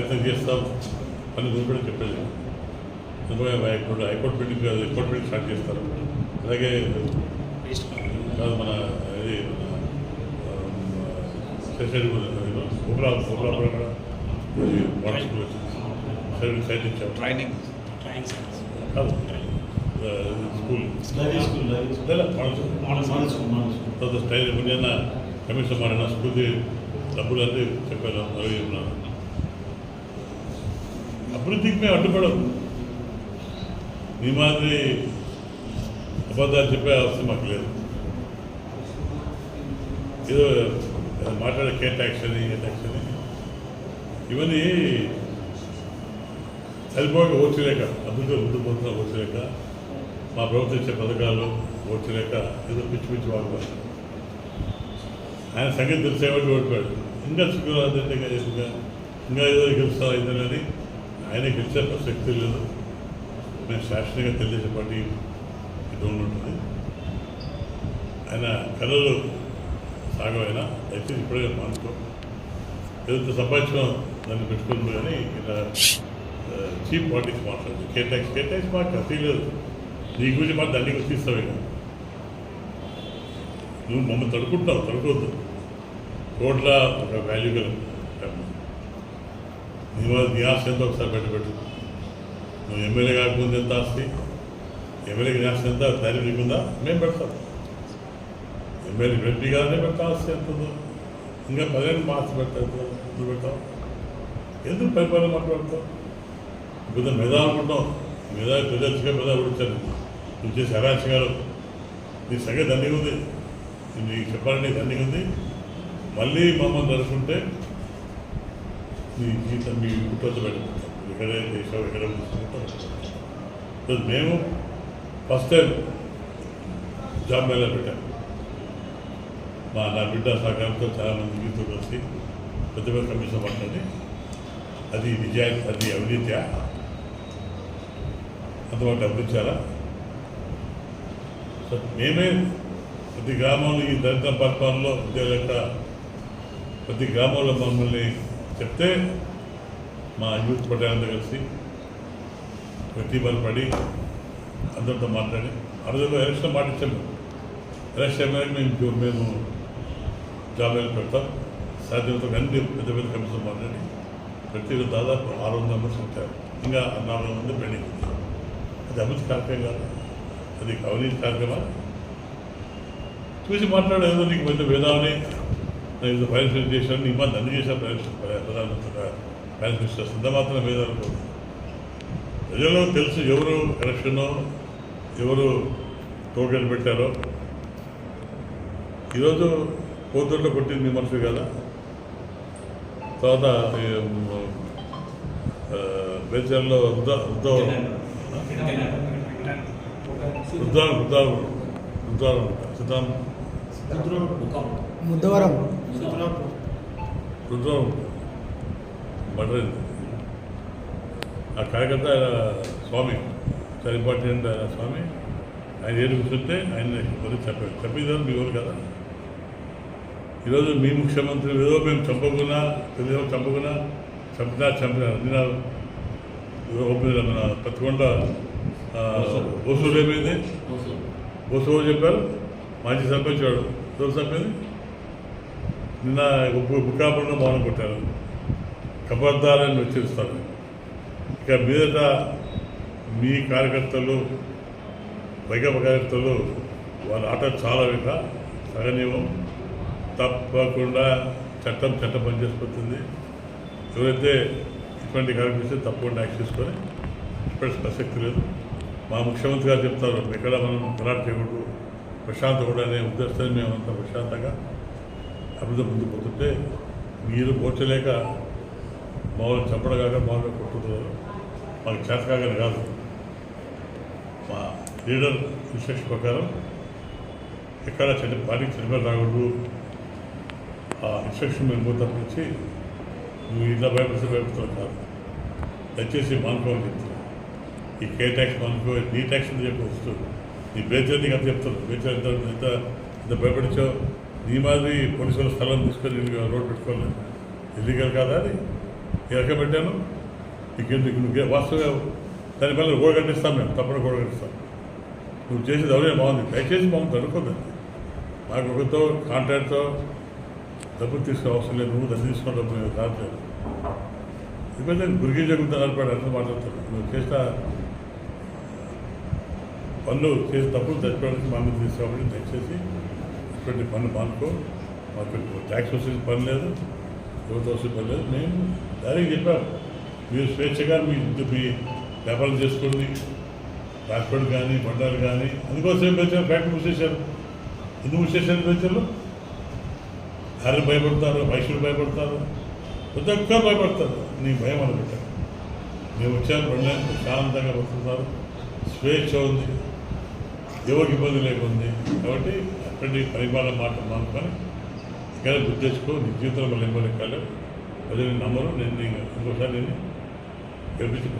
ప్రయత్నం చేస్తాం అని కూడా చెప్పేది అందుకే ఇప్పుడు high court building high court building start చేస్తారు. అలాగే కాదు మన ఇది ఉపరా ఉపరా కూడా వాటర్ స్కూల్ వచ్చింది. ఇచ్చాము ట్రైనింగ్ కాదు. స్కూల్. తర్వాత స్టైల్ ఎప్పుడైనా కమిషన్ మారిన స్కూల్కి డబ్బులు చెప్పాను అలాగే ఉన్నాను అభివృద్ధికి మేము అడ్డుపడం మీ మాదిరి అబద్ధాలు చెప్పే అవసరం మాకు లేదు. ఏదో మాట్లాడే కే ట్యాక్స్ అని ఏ ట్యాక్స్ అని. ఇవన్నీ సరిపోక ఓర్చలేక అభివృద్ధి ముందు పోతున్నా ఓర్చలేక మా ప్రభుత్వం ఇచ్చే పథకాలు ఓర్చలేక ఏదో పిచ్చి పిచ్చి వాడుకోవాలి ఆయన సంగతి తెలిసేవాడు ఓడిపోయాడు. ఇంకా శుక్రవారం ఇంకా ఇంకా ఇంకా ఏదో గెలుస్తారు అయిందని ఆయన ఇచ్చే ప్రసక్తి లేదు. నేను శాశ్వతంగా తెలియజేసే పార్టీ ఇది ఉంటుంది ఆయన కళలు సాగమైనా అయితే ఇప్పుడే మానుకో. ఏదైతే సంపాదించడం దాన్ని పెట్టుకుంది కానీ ఇలా చీప్ పాలిటిక్స్ మాట్లాడదు కే కేటాక్స్ మాకు అసలు లేదు నీ గురించి మాకు దాన్ని గురించి ఇస్తావు నువ్వు మమ్మల్ని తడుకుంటావు తడుకోవద్దు. కోట్ల ఒక వాల్యూ గల నీవాళ్ళు నీ ఆస్తి ఎంత ఒకసారి పెట్టబెట్టు నువ్వు ఎమ్మెల్యే కాకముందు ఎంత ఆస్తి? ఎమ్మెల్యే ఆస్తి ఎంత? ధైర్యం నీకుందా? మేము పెడతాం. ఎమ్మెల్యే ఎంపీ గారినే పెట్టా ఆస్తి ఎంత ఉందో. ఇంకా పదిహేను మా ఆస్తి పెడతా ఎంత నువ్వు పెడతావు ఎందుకు పరిపాలన మాట్లాడతావు ఇప్పుడు మెదా అనుకుంటాం మెదా ప్రజలుగా మెదా వచ్చాను నువ్వు చేసే అరాచకాలు. నీ సంగతి అన్నీ ఉంది. నీకు చెప్పాలని అన్నీ ఉంది. మళ్ళీ మమ్మల్ని అనుకుంటే మీ జీవితం మీ కుటుంబం పెట్టుకుంటాం ఎక్కడే దేశం ఎక్కడ తీసుకుంటాం సో మేము ఫస్ట్ టైం జాబ్ మేళ పెట్టాం. మా నా బిడ్డ సహకారంతో చాలామంది మీతో కలిసి పెద్ద కమిషన్ పట్టండి. అది నిజాయితీ అది అవినీతి. అంతమాట అభివృద్ధిచారా సో మేమే ప్రతి గ్రామంలో ఈ దళిత పరిపాలనలో ఉద్యోగ ప్రతి గ్రామంలో మమ్మల్ని చెప్తే మా యూత్ పట్టణంతో కలిసి ప్రతిభలు పడి అందరితో మాట్లాడి ఆ రోజుల్లో ఎలక్షన్ మాటించాము ఎలక్షన్ మేము మేము జాబ్ పెడతాం. సాధ్యత అన్ని పెద్ద పెద్ద కమిషన్ మాట్లాడి ప్రతి దాదాపు ఆరు వందల మెంబర్స్ ఉంటారు ఇంకా నాలుగు మంది పెళ్ళి అది అభివృద్ధి కార్యక్రమం కాదు. అది అవినీతి కార్యక్రమం. చూసి మాట్లాడేదో నీకు పెద్ద వేదాలని మినిస్టర్ చేశాను నీ మంది అన్ని చేశాను. ప్రధానమంత్రి ఫైనాన్స్ మినిస్టర్ ఇంత మాత్రం వేదాలు పోదు ప్రజలు తెలుసు ఎవరు ఎలక్షనో ఎవరు టోకెన్ పెట్టారో. ఈరోజు కోతుల్లో కొట్టింది మీ మనుషులు కదా. తర్వాత బేచర్లో వృద్ధ వృద్ధ వృద్ధాలు వృద్ధాలు వృద్ధాలు సిద్ధాం ముద్దవరం వృద్ధం మటరైంది ఆ కార్యకర్త ఆయన స్వామి చాలా ఇంపార్టెంట్ ఆయన స్వామి ఆయన ఏడు కూర్చుంటే ఆయన చెప్పాడు చెప్పేదాన్ని మీ ఊరు కదా. ఈరోజు మీ ముఖ్యమంత్రి ఏదో మేము చంపకున్నా తెలుగు చంపకున్నా చంపినా చంపినా నిన్న ఓపెన్ మన పత్తికొండ వసూలు ఏమైంది? వసూలు చెప్పారు. మాజీ సర్పంచ్ వాడు. ఎవరు చంపింది నిన్న బుక్కాపురంలో మౌనం కొట్టారు. కబర్దారని వచ్చేస్తారు ఇక మీదట మీ కార్యకర్తలు వైకప కార్యకర్తలు వాళ్ళ ఆట చాలా విట సగనీయం. తప్పకుండా చట్టం చట్టం పనిచేసిపోతుంది ఎవరైతే ఇటువంటి కనిపిస్తే తప్పకుండా యాక్ట్ చేసుకొని ఇప్పటి ప్రసక్తి లేదు. మా ముఖ్యమంత్రి గారు చెప్తారు ఎక్కడ మనం పోరాట చేయకూడదు. ప్రశాంత కూడా అనే ఉద్దేశాన్ని మేమంతా ప్రశాంతంగా అభివృద్ధి ముందు పోతుంటే మీరు పోర్చలేక మామూలు చంపడం కాక మామూలుగా కొట్టుతున్నారు మాకు చేతకాగని కాదు. మా లీడర్ విశేష ప్రకారం ఎక్కడ చెడు పార్టీకి చనిపోయి రాకూడదు ఆ ఇన్స్ట్రక్షన్ మేము పోతాం నుంచి నువ్వు ఇలా భయపడితే భయపడుతున్నావు కాదు. దయచేసి మానుకోవాలని చెప్తున్నాను ఈ కే ట్యాక్స్ మానుకో నీ ట్యాక్స్ అని చెప్పి వస్తూ నీ బేచర్ నీకు అంత చెప్తాను బేచర్ ఎంత ఎంత ఎంత భయపడించావు నీ మాదిరి పోలీసుల స్థలం తీసుకొని నేను రోడ్ పెట్టుకోలేదు ఇల్లీగల్ కాదా అది? ఈ రకం పెట్టాను. నీకెందుకు నువ్వు వాస్తవం దాని పైన గోడ కట్టిస్తాం మేము తప్పని గోడ కట్టిస్తాం. నువ్వు చేసేది ఎవరైనా బాగుంది. దయచేసి బాగుంది అనుకోదండి మాకు ఒకరితో కాంట్రాక్ట్తో డబ్బులు తీసుకునే అవసరం లేదు. నువ్వు దాన్ని తీసుకున్న డబ్బులు లేదు కాదు ఇప్పుడైతే గురికి జరుగుతుంది ఆధారపడి అర్థం మాట్లాడతారు నువ్వు చేసిన పనులు చేసి తప్పులు తెచ్చుకోవడానికి మా మీద తీసుకోవాలి. దయచేసి ఇటువంటి పని మానుకో. మాకు ట్యాక్స్ వచ్చే పని లేదు ఎవరితో వచ్చే పని లేదు. నేను డైరెక్ట్ చెప్పాను మీరు స్వేచ్ఛగా మీ మీ వ్యాపారం చేసుకోండి. రాష్ట్రం కానీ బండాలు కానీ అందుకోసం పెంచారు ఫ్యాక్టరీ మూసేశారు. ఎందుకు మూసేశారు పెంచారు భార్య భయపడతారు వైశ్యులు భయపడతారు. ప్రతి ఒక్కరు భయపడతారు. నీ భయం అనుకుంటారు మేము వచ్చాను రెండు శాంతంగా బతుకుతారు స్వేచ్ఛ ఉంది. ఎవరికి ఇబ్బంది లేకుంది? కాబట్టి అక్కడి పరిపాలన మాట మానుకొని ఇక్కడ గుర్తించుకో నీ జీవితంలో మళ్ళీ ఇబ్బంది కాలేదు ప్రజలు నమ్మరు నేను నీకు ఇంకోసారి నేను గెలిపించి